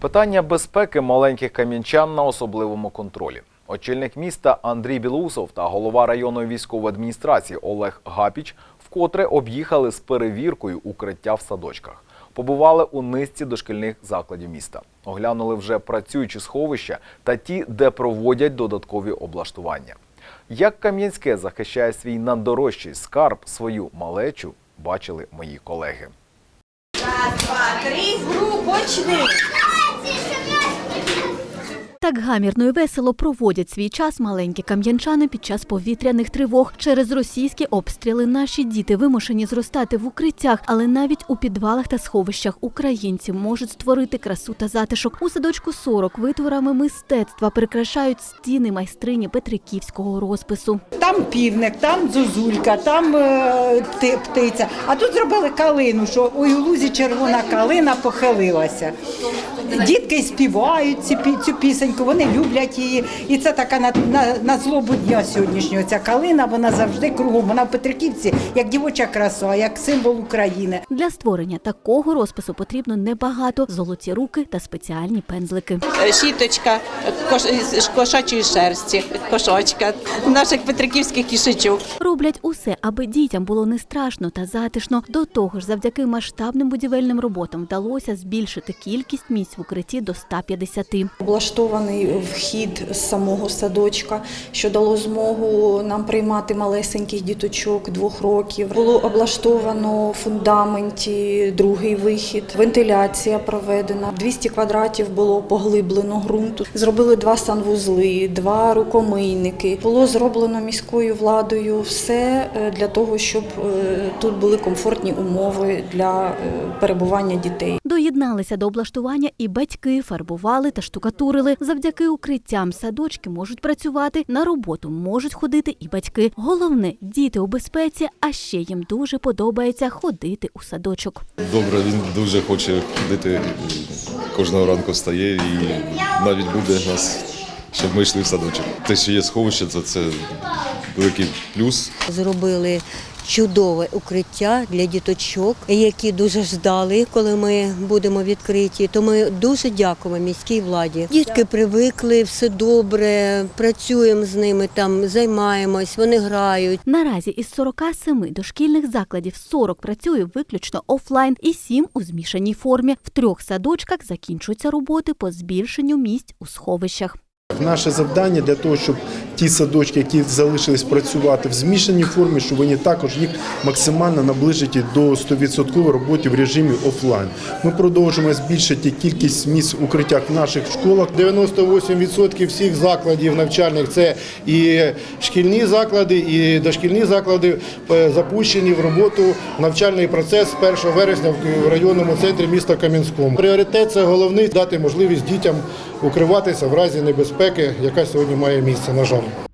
Питання безпеки маленьких кам'янчан на особливому контролі. Очільник міста Андрій Білоусов та голова районної військової адміністрації Олег Гапіч вкотре об'їхали з перевіркою укриття в садочках. Побували у низці дошкільних закладів міста. Оглянули вже працюючі сховища та ті, де проводять додаткові облаштування. Як Кам'янське захищає свій наддорожчий скарб, свою малечу, бачили мої колеги. Раз, два, три, 你什么？Так гамірно і весело проводять свій час маленькі кам'янчани під час повітряних тривог. Через російські обстріли наші діти вимушені зростати в укриттях, але навіть у підвалах та сховищах українці можуть створити красу та затишок. У садочку 40 витворами мистецтва прикрашають стіни майстрині Петриківського розпису. Там півник, там зозулька, там е, птиця. А тут зробили калину, що у лузі червона калина похилилася. Дітки співають ці, цю пісеньку, вони люблять її. І це така на, на, на злобу дня сьогоднішнього. Ця калина, вона завжди кругом. Вона в Петриківці як дівоча краса, як символ України. Для створення такого розпису потрібно небагато золоті руки та спеціальні пензлики. щіточка кош, кошачої шерсті, кошочка, наших петриківських кішечок. Роблять усе, аби дітям було не страшно та затишно. До того ж, завдяки масштабним будівельним роботам вдалося збільшити кількість місць в укритті до 150. Облаштований вхід з самого садочка, що дало змогу нам приймати малесеньких діточок двох років. Було облаштовано в фундаменті другий вихід, вентиляція проведена. 200 квадратів було поглиблено ґрунту. Зробили два санвузли, два рукомийники. Було зроблено міською владою все е, для того, щоб е, тут були комфортні умови для е, перебування дітей. Доєдналися до облаштування і батьки фарбували та штукатурили. Завдяки укриттям садочки можуть працювати на роботу, можуть ходити і батьки. Головне діти у безпеці, а ще їм дуже подобається ходити у садочок. Добре, він дуже хоче ходити, кожного ранку встає і навіть буде нас, щоб ми йшли в садочок. Те, що є сховище, це, це великий плюс. Зробили чудове укриття для діточок, які дуже ждали, коли ми будемо відкриті. То ми дуже дякуємо міській владі. Дітки привикли, все добре, працюємо з ними там, займаємось, вони грають. Наразі із 47 дошкільних закладів 40 працює виключно офлайн і 7 у змішаній формі. В трьох садочках закінчуються роботи по збільшенню місць у сховищах. Наше завдання для того, щоб ті садочки, які залишились працювати в змішаній формі, щоб вони також їх максимально наближити до 100% роботи в режимі офлайн. Ми продовжуємо збільшити кількість місць укриття в наших школах. 98% всіх закладів навчальних це і шкільні заклади, і дошкільні заклади е, запущені в роботу навчальний процес з 1 вересня в районному центрі міста Кам'янському. Пріоритет це головний дати можливість дітям укриватися в разі небезпеки, яка сьогодні має місце. На жаль.